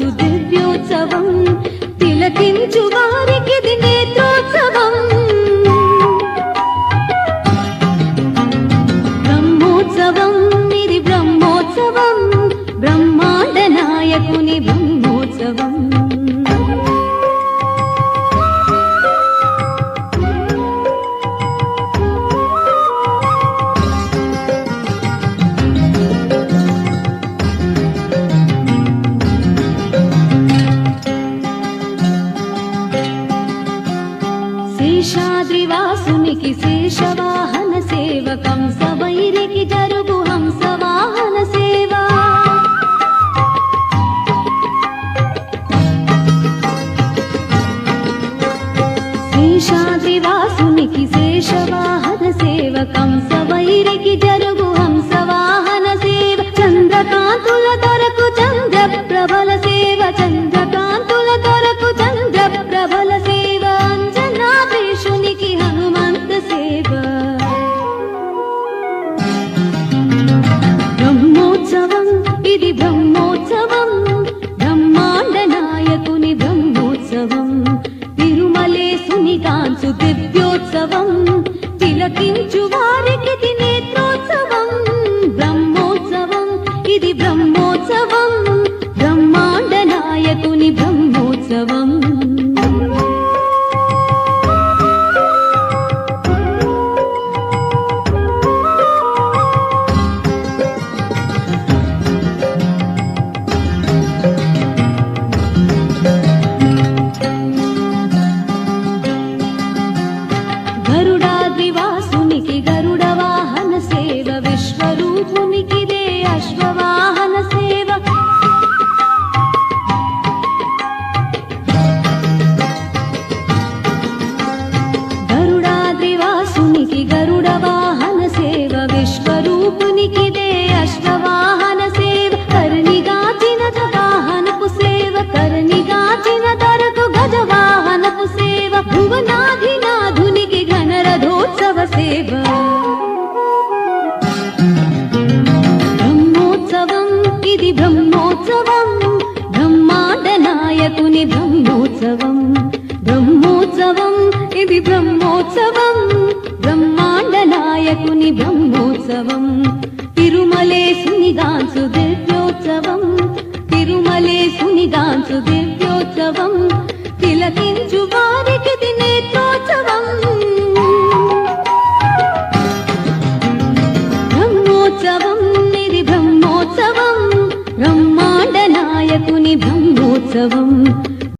to do. శేషాద్రివాసునికి శేషవాహన సేవకం సవైరికి జరుగు హంసవాహన సేవ. శేషాద్రివాసునికి శేషవాహన సేవకం సవైరికి జరుగు తిలకించు వారికి ఇది నేత్రోత్సవం బ్రహ్మోత్సవం ఇది బ్రహ్మోత్సవం బ్రహ్మాండ నాయకుని బ్రహ్మోత్సవం. గరుడా విశ్వరూపునికిదే అశ్వవాహన సేవ. గరుడాద్రివాసునికి గరుడ వాహన సేవ. విశ్వరూపునికిదే అశ్వవాహన సేవ. కర్ణిగాచిన వాహనపు సేవ. కర్ణిగాచిన దరకు గజ వాహనపు సేవ. భువనాధినాధునికి ఇది బ్రహ్మోత్సవం బ్రహ్మాండనాయకుని బ్రహ్మోత్సవం. బ్రహ్మోత్సవం ఇది బ్రహ్మోత్సవం బ్రహ్మాండనాయకుని బ్రహ్మోత్సవం. తిరుమలే తిరుమలేశునిగాంచు దివ్యోత్సవం తిరుమలే తిరుమలేశునిగాంచు దివ్యోత్సవం உற்சவம்